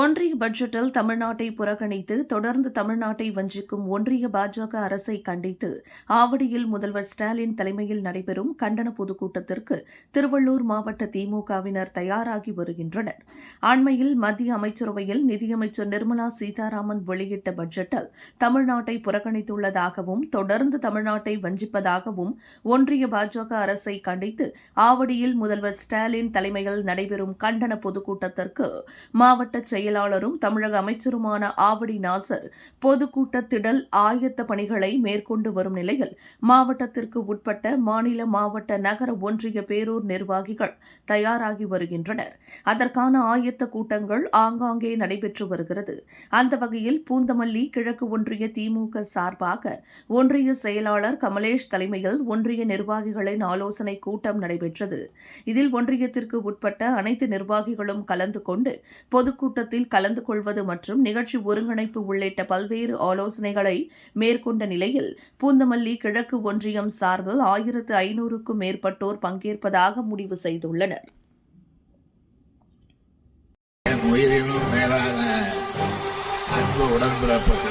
ஒன்றிய பட்ஜெட்டில் தமிழ்நாட்டை புறக்கணித்து தொடர்ந்து தமிழ்நாட்டை வஞ்சிக்கும் ஒன்றிய பாஜக அரசை கண்டித்து ஆவடியில் முதல்வர் ஸ்டாலின் தலைமையில் நடைபெறும் கண்டன பொதுக்கூட்டத்திற்கு திருவள்ளூர் மாவட்ட திமுகவினர் தயாராகி வருகின்றனர். அண்மையில் மத்திய அமைச்சரவையில் நிதியமைச்சர் நிர்மலா சீதாராமன் வெளியிட்ட பட்ஜெட்டில் தமிழ்நாட்டை புறக்கணித்துள்ளதாகவும் தொடர்ந்து தமிழ்நாட்டை வஞ்சிப்பதாகவும் ஒன்றிய பாஜக அரசை கண்டித்து ஆவடியில் முதல்வர் ஸ்டாலின் தலைமையில் நடைபெறும் கண்டன பொதுக்கூட்டத்திற்கு மாவட்ட செயல் செயலாளரும் தமிழக அமைச்சருமான ஆவடி நாசர் பொதுக்கூட்ட திடல் ஆயத்த பணிகளை மேற்கொண்டு வரும் நிலையில் மாவட்டத்திற்கு உட்பட்ட மாநில மாவட்ட நகர ஒன்றிய பேரூர் நிர்வாகிகள் தயாராகி வருகின்றனர். அதற்கான ஆயத்த கூட்டங்கள் ஆங்காங்கே நடைபெற்று வருகிறது. அந்த வகையில் பூந்தமல்லி கிழக்கு ஒன்றிய திமுக சார்பாக ஒன்றிய செயலாளர் கமலேஷ் தலைமையில் ஒன்றிய நிர்வாகிகளின் ஆலோசனை கூட்டம் நடைபெற்றது. இதில் ஒன்றியத்திற்கு உட்பட்ட அனைத்து நிர்வாகிகளும் கலந்து கொண்டு பொதுக்கூட்டத்தில் கலந்து கொள்வது மற்றும் நிகழ்ச்சி ஒருங்கிணைப்பு உள்ளிட்ட பல்வேறு ஆலோசனைகளை மேற்கொண்ட நிலையில் பூந்தமல்லி கிழக்கு ஒன்றியம் சார்பில் ஆயிரத்து ஐநூறுக்கும் மேற்பட்டோர் பங்கேற்பதாக முடிவு செய்துள்ளனர். உயிரினும் மேலான அன்பு உடன்பிறப்புகள்